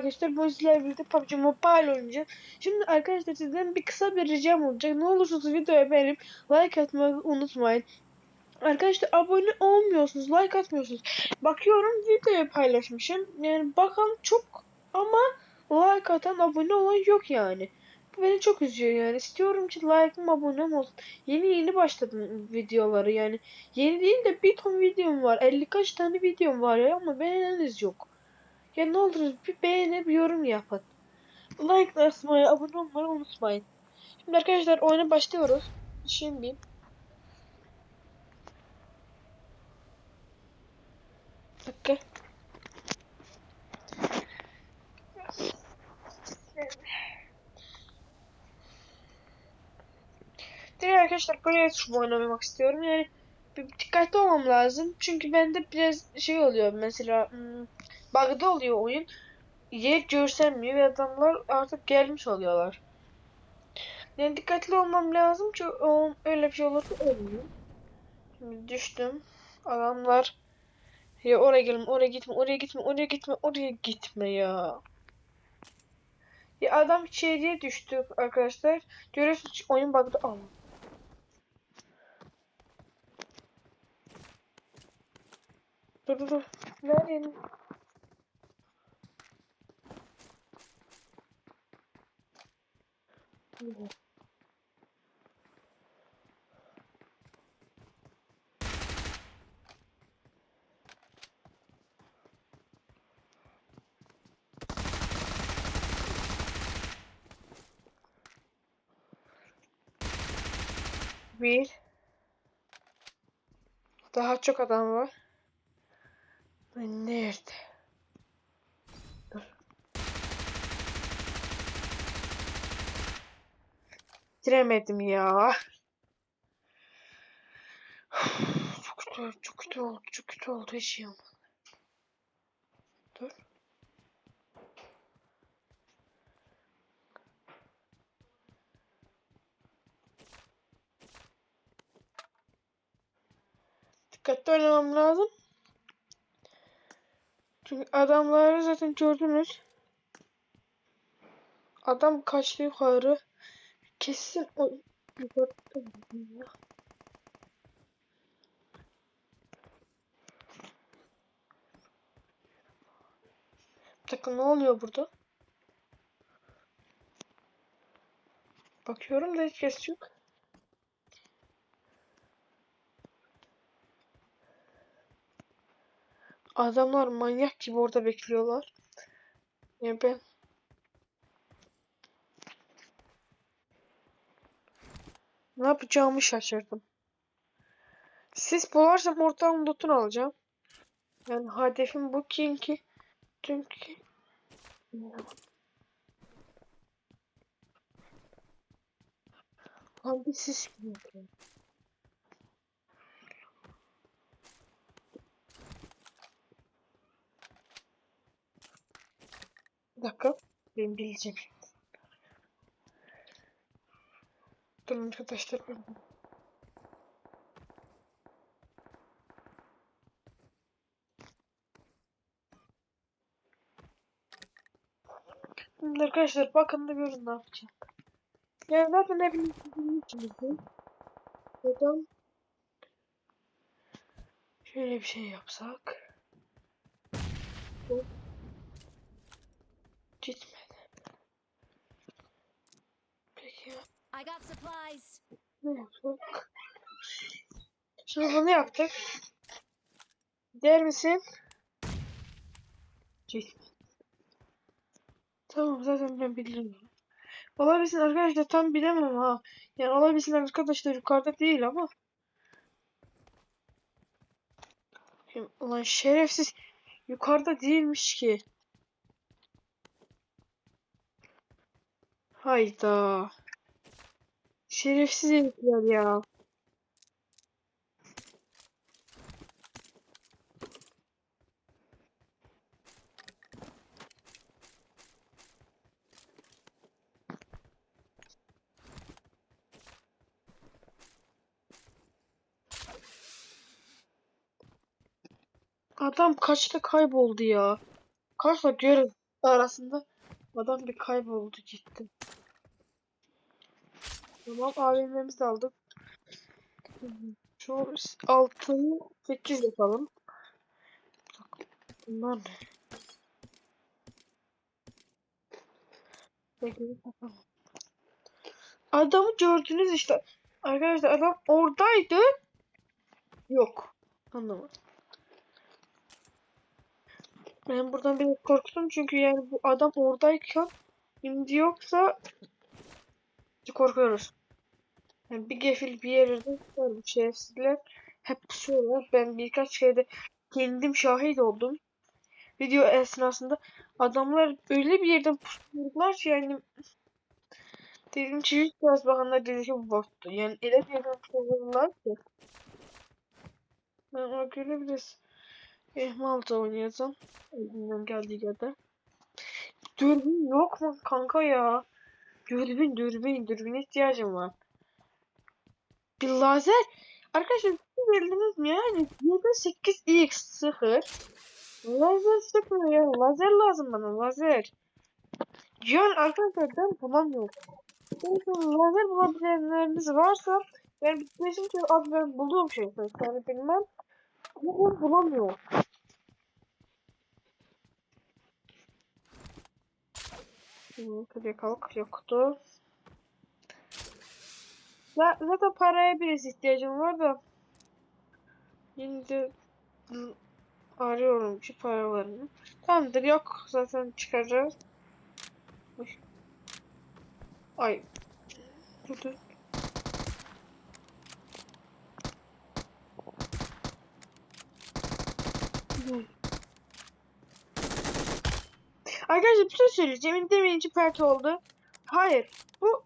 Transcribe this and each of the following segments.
arkadaşlar bu sizlerle birlikte PUBG Mobile oynayacağız. Şimdi arkadaşlar sizden bir kısa bir ricam olacak. Ne olursunuz videoya beğenip like atmayı unutmayın. Arkadaşlar abone olmuyorsunuz, like atmıyorsunuz. Bakıyorum videoyu paylaşmışım. Yani bakan çok ama like atan abone olan yok yani. Bu beni çok üzüyor yani. İstiyorum ki like'ım abonem olsun. Yeni yeni başladım videoları yani. Yeni değil de bir ton videom var. 50 kaç tane videom var ya ama beğeneniz yok. Ya ne olur bir beğeni bir yorum yapın. Like atmayı, abone olmayı unutmayın. Şimdi arkadaşlar oyuna başlıyoruz. Şimdi dakika. Direkt arkadaşlar böyle tuşu oynamak istiyorum. Yani bir dikkatli olmam lazım. Çünkü bende biraz şey oluyor mesela hmm, bug'da oluyor oyun. Yer görsenmiyor ve adamlar artık gelmiş oluyorlar. Yani dikkatli olmam lazım o, öyle bir şey olursa olmuyor. Şimdi düştüm. Adamlar ya oraya gelme, oraya gitme, oraya gitme, oraya gitme, oraya gitme ya. Ya adam içeriye düştü arkadaşlar. Görüyorsunuz oyun bug'da. Allah. Dur dur dur. Nerede? Bir. Daha çok adam var. Nerede? Bitiremedim ya. Çok kötü, çok kötü oldu, çok kötü oldu olmadı. Dur. Dikkatli oynamam lazım. Çünkü adamları zaten gördünüz. Adam kaçtı yukarı. Kesin o yukarıda ya. Dakika ne oluyor burada? Bakıyorum da hiç ses yok. Adamlar manyak gibi orada bekliyorlar. Ya ben ne yapacağımı şaşırdım. Sis bularsam ortağın lootunu alacağım. Yani hedefim bu çünkü çünkü sis geliyor. Bir dakika. Ben bileceğim. Durun arkadaşlar. Arkadaşlar bakın da görün ne yapacağım. Yani zaten hepiniz sizin. Buradan şöyle bir şey yapsak. Hop. Ne yaptık? Şimdi bunu yaptık. Der misin? Gitmedi. Tamam zaten ben bilirim. Olabilsin arkadaşlar tam bilemem ha. Yani olabilsin arkadaşlar yukarıda değil ama. Şimdi, ulan şerefsiz yukarıda değilmiş ki. Hayda. Şerefsiz herifler ya. Adam kaçta kayboldu ya. Kaçta görün. arasında adam bir kayboldu gitti. Tamam AVM'mizi aldık. Şu 6'yı 8 yapalım. Bunlar ne? Adamı gördünüz işte. Arkadaşlar adam oradaydı. Yok. Anlamadım. Ben buradan biraz korktum çünkü yani bu adam oradayken şimdi yoksa korkuyoruz. Yani bir gefil bir yerde var bu şerefsizler hep pusuyorlar. Ben birkaç şeyde kendim şahit oldum. Video esnasında adamlar öyle bir yerden pusuyorlar ki yani dedim ki hiç biraz bakanlar dedi ki bu bottu. Yani öyle bir yerden pusuyorlar ki. Ben ona göre biraz ihmal da oynayacağım. Elimden geldiği kadar. Dürbün yok mu kanka ya? Dürbün, dürbün, dürbün ihtiyacım var. Bir lazer. Arkadaşlar bildiniz mi yani? 7.8x0 Lazer sıkmıyor ya. Lazer lazım bana, lazer. Yani arkadaşlar ben bulamıyorum. Yani lazer bulabilenleriniz varsa yani bitmesin ki abi ben bulduğum şey. Yani bilmem. Ama ben bulamıyorum. Hı, Şuraya kalk yoktu. Zaten paraya biraz ihtiyacım var da. Yine arıyorum şu paralarını. Tamamdır yok zaten çıkaracağız. Ay. Dur dur. Arkadaşlar bir şey söyleyeceğim. Demeyince pert oldu. Hayır. Bu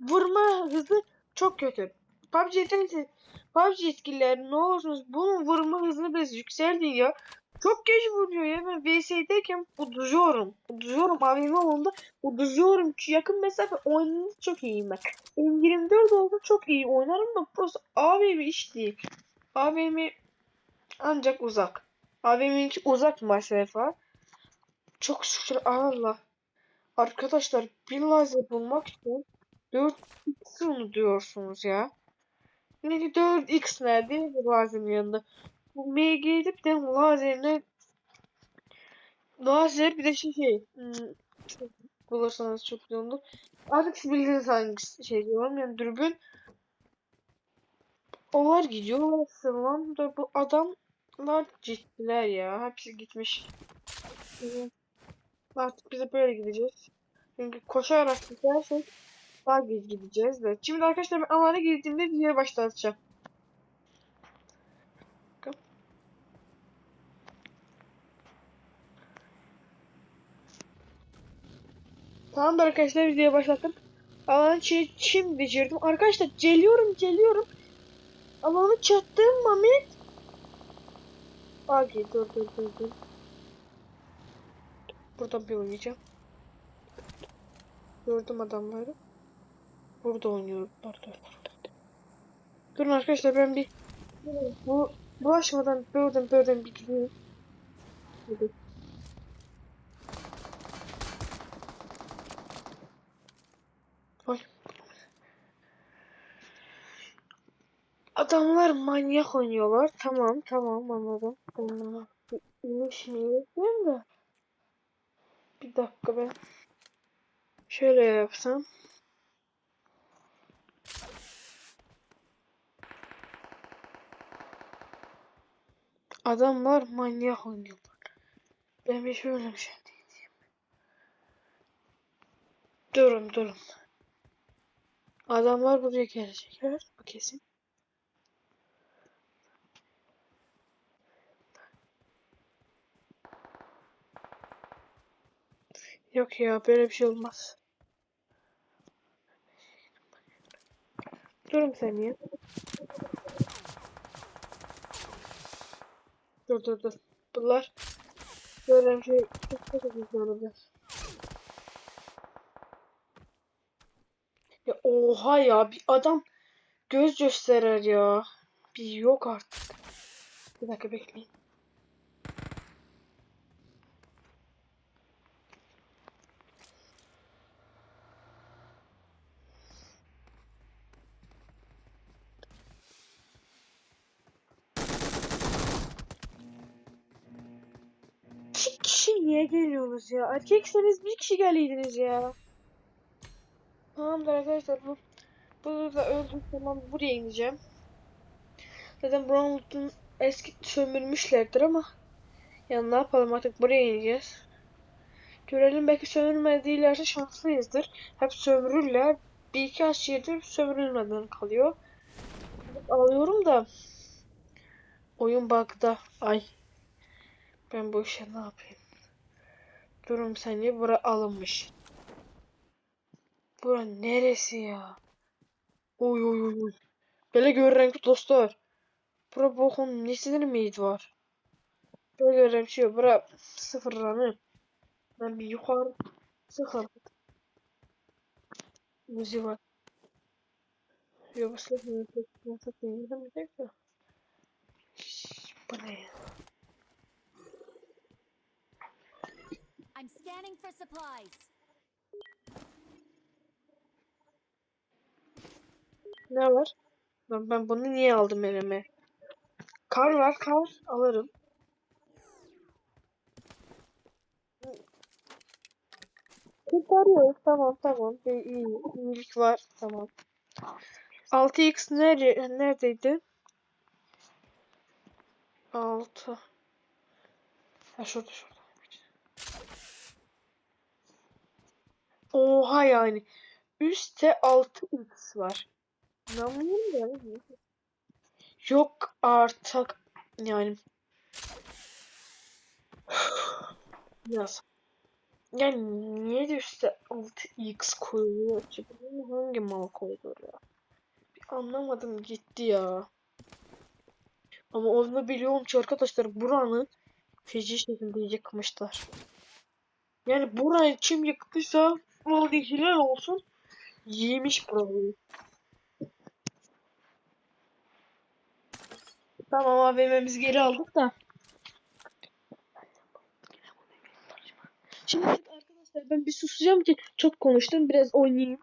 vurma hızı çok kötü. PUBG yetenekli. PUBG yetkilileri ne olursunuz bunun vurma hızını biraz yükseltin ya. Çok geç vuruyor ya. Ben VS'deyken uduzuyorum. Uduzuyorum. AVM olduğunda uduzuyorum ki yakın mesafe oynaması çok iyiyim ben. M24 oldu çok iyi oynarım da burası AVM iş değil. AVM ancak uzak. AVM'ninki uzak mesafe. Çok şükür Allah. Arkadaşlar bir lazer bulmak için 4x onu diyorsunuz ya. Ne 4x nerede bu lazerin yanında? Bu MG gidip de lazerine lazer bir de şey şey hmm, bulursanız çok iyi olur. Artık siz bildiğiniz hangisi şey diyorum yani dürbün onlar gidiyorlar lan da bu adamlar ciddiler ya hepsi gitmiş. Evet. Artık bize böyle gideceğiz. Çünkü koşarak gidersek daha geç gideceğiz de. Şimdi arkadaşlar ben alana girdiğimde videoya başlatacağım. Bakın. Tamamdır arkadaşlar videoya başlattım. Alanı şimdi girdim. Arkadaşlar geliyorum geliyorum. Alanı çattım Mehmet. Abi dur dur dur dur. Buradan bir oynayacağım. Gördüm adamları. Burada oynuyorlar. Dur, dur. Durun arkadaşlar ben bir bu bu aşamadan buradan buradan bir gideyim. Hadi. Ay. Adamlar manyak oynuyorlar. Tamam tamam anladım. Tamam. İnişmeyi yapıyorum da. Bir dakika ben. Şöyle yapsam. Adamlar manyak oynuyorlar. Ben bir şöyle bir şey diyeyim. Durun durun. Adamlar buraya gelecekler. Bu kesin. Yok ya böyle bir şey olmaz. Durun sen ya. Dur dur dur. Bunlar böyle bir şey çok çok hızlı olacak. Ya oha ya bir adam göz gösterer ya. Bir yok artık. Bir dakika bekleyin. Ya? Erkekseniz bir kişi geliydiniz ya. Tamamdır arkadaşlar bu. Burada öldüm tamam buraya ineceğim. Zaten Brownwood'un eski sömürmüşlerdir ama yani ne yapalım artık buraya ineceğiz. Görelim belki sömürmedilerse şanslıyızdır. Hep sömürürler. Bir iki az yerdir sömürülmeden kalıyor. Alıyorum da oyun bug'da. Ay. Ben bu işe ne yapayım? Durum saniye bura alınmış. Bura neresi ya? Oy oy oy oy. Böyle görürəm ki dostlar. Bura bokun nesidir miydi var? Böyle görürəm ki bura sıfırlanır. Ben bir yukarı sıfır. Müziği var. Yok bu de. Bu ne ya? I'm scanning for supplies. Ne var? Ben, ben bunu niye aldım elime? Kar var kar alırım. Kurtarıyoruz tamam tamam bir iyi iyilik var tamam. 6x nere neredeydi? 6 Ha şurada şurada. Oha yani. Üstte 6x var. İnanmıyorum da. Yok artık yani. Yaz. Yani niye de üstte 6x koyuyor ki? Hangi mal koydu ya? Bir anlamadım gitti ya. Ama onu biliyorum ki arkadaşlar buranın feci şekilde yıkmışlar. Yani burayı kim yıktıysa vallahi helal olsun. Yemiş burayı. Tamam AVM'mizi geri aldık da. Şimdi arkadaşlar ben bir susacağım ki çok konuştum biraz oynayayım.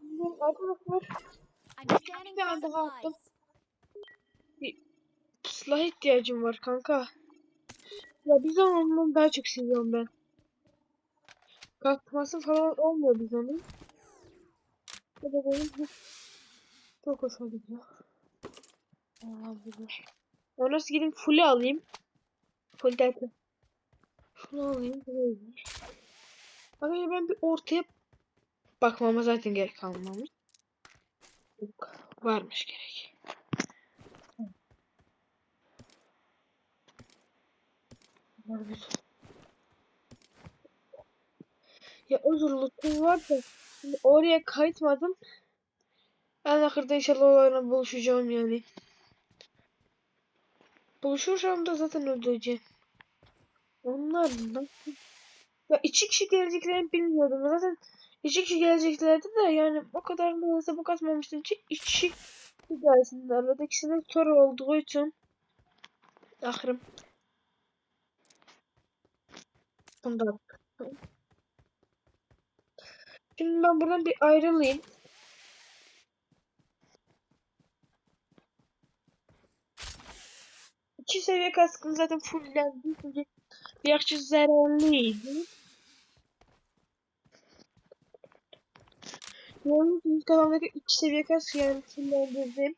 Şimdi arkadaşlar Bir for anda baktım. supplies. silah ihtiyacım var kanka. Ya bir zamanından daha çok seviyorum ben. Kalkması falan olmuyor biz onun. Bu da benim çok hoşuma gidiyor. Olabilir. Ya nasıl gideyim full'ü alayım. Full derken. Şunu alayım. Arkadaşlar ben bir ortaya bakmama zaten gerek kalmamış. Varmış gerek. Ya o zorlukum var da oraya kayıtmadım. En ahırda inşallah onlarla buluşacağım yani. Buluşursam da zaten öldüreceğim. Onlar nasıl? Ya iki kişi geleceklerini bilmiyordum. Zaten iki kişi geleceklerdi de yani o kadar da hesaba katmamıştım ki iki kişi gelsin. Arada ikisinin soru olduğu için ahırım. Bundan. Şimdi ben buradan bir ayrılayım. iki seviye kaskım zaten fullendi. Çünkü yakıcı zararlıydı. Yalnız ilk alandaki iki seviye kask yani fullendirdim.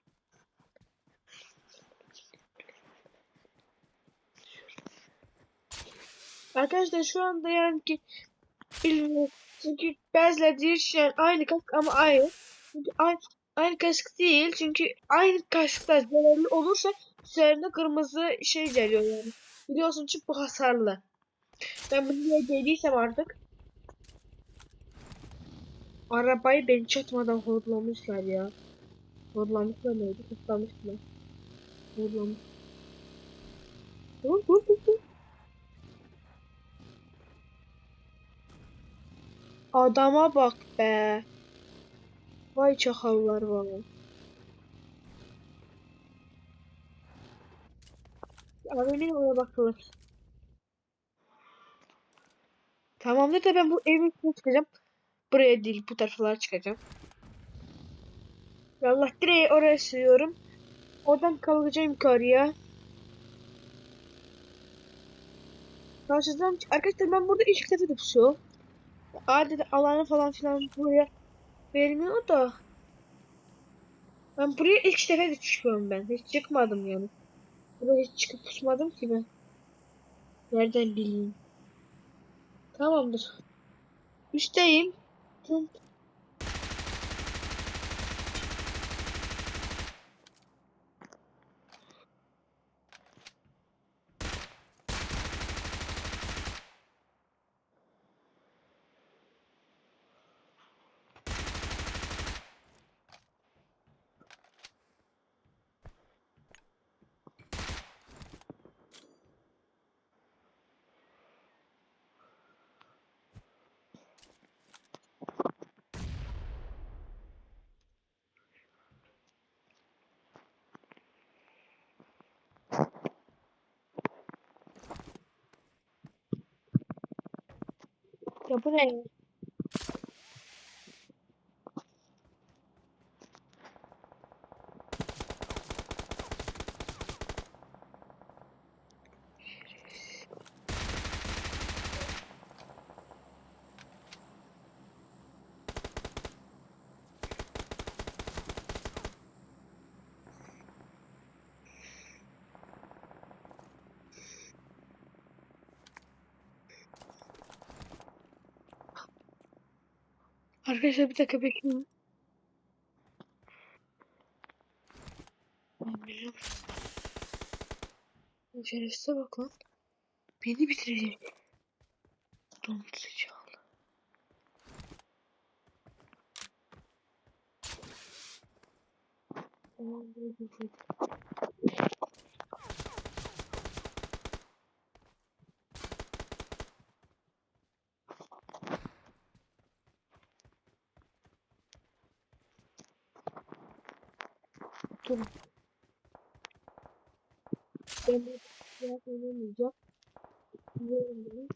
Arkadaşlar şu anda yani ki bilmiyorum. Çünkü diyor ki yani aynı kask ama ayrı. Çünkü aynı, aynı kask değil. Çünkü aynı kasklar zararlı olursa üzerinde kırmızı şey geliyor yani. Biliyorsun ki bu hasarlı. Ben bunu dediysem artık. Arabayı ben çatmadan horlamışlar ya. Horlamışlar neydi? Kutlamışlar. Horlamış. Dur dur dur dur. Adama bak be. Vay çakallar valla. Abinin oraya bakılır. Tamamdır da ben bu evin içine çıkacağım. Buraya değil bu taraflara çıkacağım. Allah direği oraya sürüyorum. Oradan kalkacağım yukarıya. Karşıdan arkadaşlar ben burada ilk defa pusuyorum. Adeta alanı falan filan buraya vermiyor da. Ben buraya ilk defa çıkıyorum ben. Hiç çıkmadım yani. Buraya hiç çıkıp pusmadım ki ben. Nereden bileyim. Tamamdır. Üstteyim. think Ya bu ne? Arkadaşlar bir dakika bekleyin. Ben biliyorum. Şerefsize bak lan. Beni bitirecek. Domuz sıcağı. Aman De biraz oynamayacağım. Biliyorum bunu.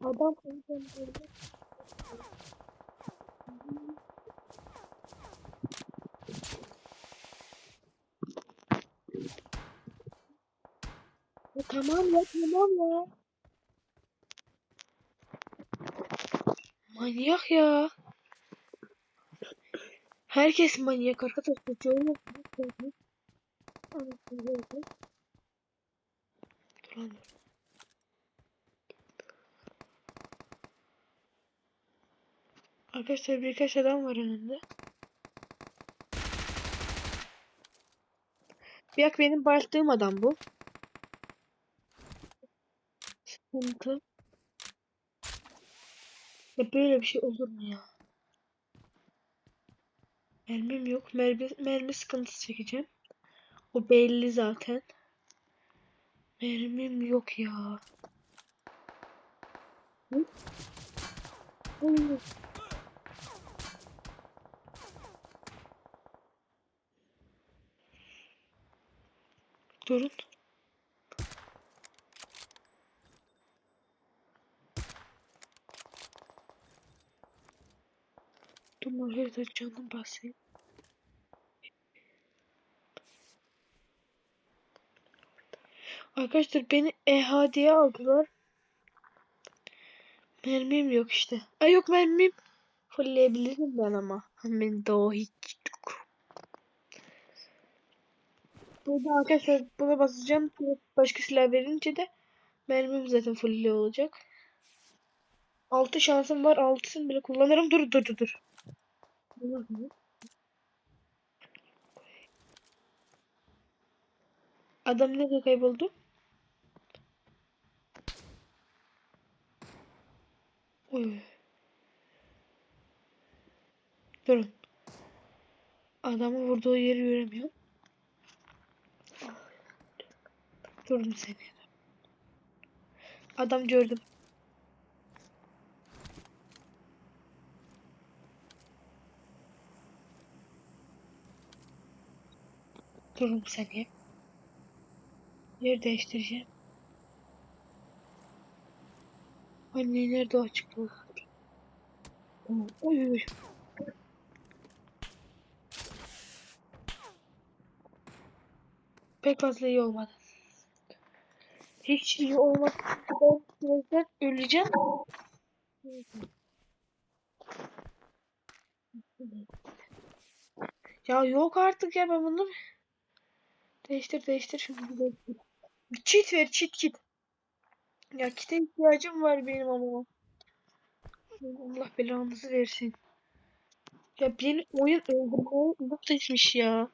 Adam gönderdi. Ya tamam ya tamam ya. Manyak ya. Herkes manyak arkadaşlar. Çoğunluk manyak. Anasını gördüm. Dur. Arkadaşlar birkaç adam var önünde. Yak benim baktığım adam bu. Sıkıntı. Ya böyle bir şey olur mu ya? Mermim yok. Mermi, mermi sıkıntısı çekeceğim. O belli zaten. Mermim yok ya. Hı? Hı. Durun. Dur Mahir canım basayım. Arkadaşlar beni EHD'ye aldılar. Mermim yok işte. Ay yok mermim. Fullleyebilirim ben ama. Ben daha hiç yok. Burada arkadaşlar buna basacağım. Başka silah verince de mermim zaten full olacak. 6 şansım var. 6'sını bile kullanırım. Dur dur dur dur. Adam nereye kayboldu? Durun. Adamı vurduğu yeri göremiyorum. Durdum seni. Adam gördüm. Durun seni. Yer değiştireceğim. Anne nerede o? Tamam. Oy oy. Pek fazla iyi olmadı. Hiç iyi olmadı. Ben birazdan öleceğim. Ya yok artık ya ben bunu değiştir değiştir şimdi değiştir. Ver cheat cheat. Ya kite ihtiyacım var benim ama. Allah belanızı versin. Ya beni oyun öldürmeye not etmiş ya.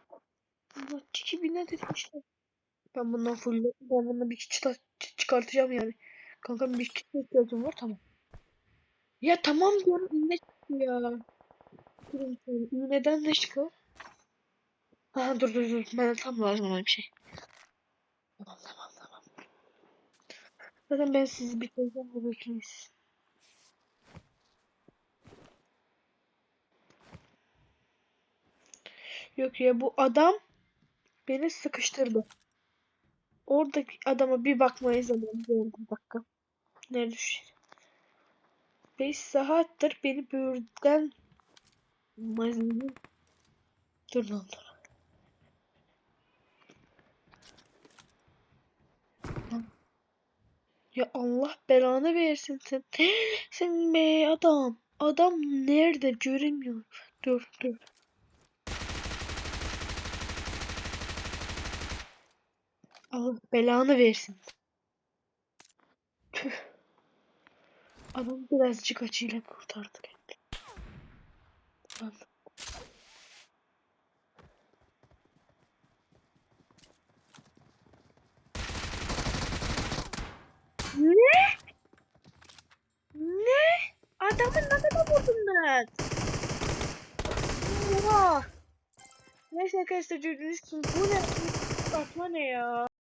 Allah tiki bir net etmişler. Ben bundan full ben bundan bir çıta çıkartacağım yani. Kankam bir çıta ihtiyacım var tamam. Ya tamam diyorum iğne çıktı ya. İğneden ne çıkıyor? Ha dur dur dur. Ben tam lazım olan bir şey. Tamam. Zaten ben sizi bitireceğim bu ikiniz. Yok ya bu adam beni sıkıştırdı. Oradaki adama bir bakmayı zaman geldi bir dakika. Nerede şu? 5 saattir beni böğürden malzeme dur lan dur. Ya Allah belanı versin sen. Sen be adam. Adam nerede göremiyorum. Dur dur. Allah belanı versin. Tüh. Adam birazcık acıyla kurtardı kendini. Ne? Ne? Adamı ne kadar vurdum ben? Oha. Neyse arkadaşlar gördüğünüz gibi bu ne? Bakma ne ya?